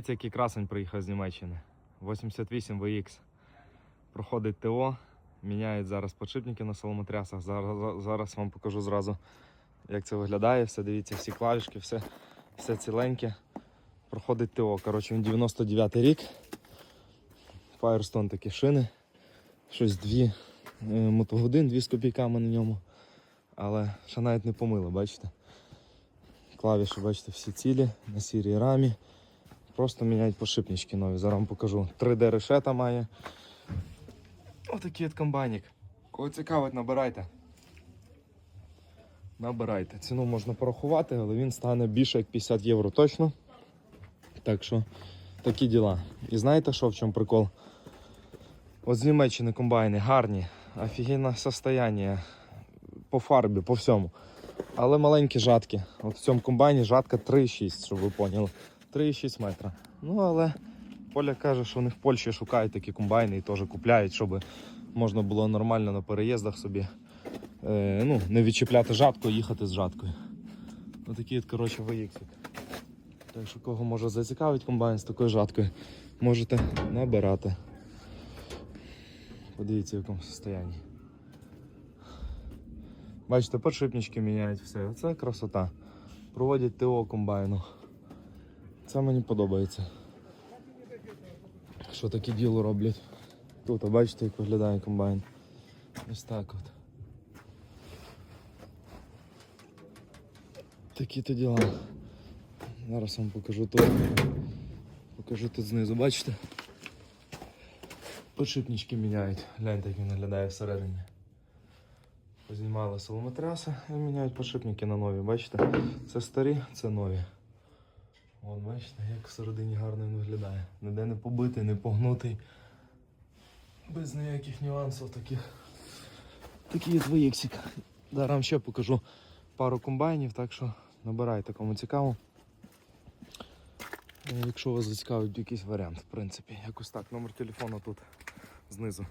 Дивіться, який красень приїхав з Німеччини. 88 VX. Проходить ТО, міняють зараз подшипники на соломотрясах. Зараз, зараз вам покажу зразу, як це виглядає. Все, дивіться, всі клавішки, все, все ціленьке. Проходить ТО. Коротше, він 99 рік. Firestone такі шини. Щось дві е, мотогодин, дві з копійками на ньому. Але ще навіть не помило, бачите? Клавіші, бачите, всі цілі на сірій рамі. Просто міняють подшипнички нові. Зараз вам покажу. 3D решета має. Отакий от комбайник. Кого цікавить, набирайте. Набирайте. Ціну можна порахувати, але він стане більше як 50 євро точно. Так що такі діла. І знаєте що в чому прикол? От з Німеччини комбайни гарні, офігенне состояние по фарбі, по всьому. Але маленькі жатки. От в цьому комбайні жатка 3,6, щоб ви поняли. 3,6 метра. Ну але Поля каже, що вони в Польщі шукають такі комбайни і теж купляють, щоб можна було нормально на переїздах собі е, ну, не відчіпляти жатку, їхати з жаткою. Отакий от, коротше, воїксик. Так що кого може зацікавить комбайн з такою жаткою, можете набирати. Подивіться, в якому стані. Бачите, подшипнички міняють все. Оце красота. Проводять ТО комбайну. Це мені подобається. Що таке діло роблять. Тут, а бачите, як виглядає комбайн. Ось так от. Такі то діла. Зараз вам покажу тут. Покажу тут знизу, бачите? Подшипнички міняють. Гляньте, як він виглядає всередині. Познімали соломотряси і міняють подшипники на нові. Бачите? Це старі, це нові. От бачите, як всередині гарно він виглядає. Ніде не побитий, не погнутий. Без ніяких нюансів таких. От виєксик. Зараз вам ще покажу пару комбайнів, так що набирайте кому цікаво. Е, Якщо вас зацікавить якийсь варіант, в принципі, якось так. Номер телефону тут знизу.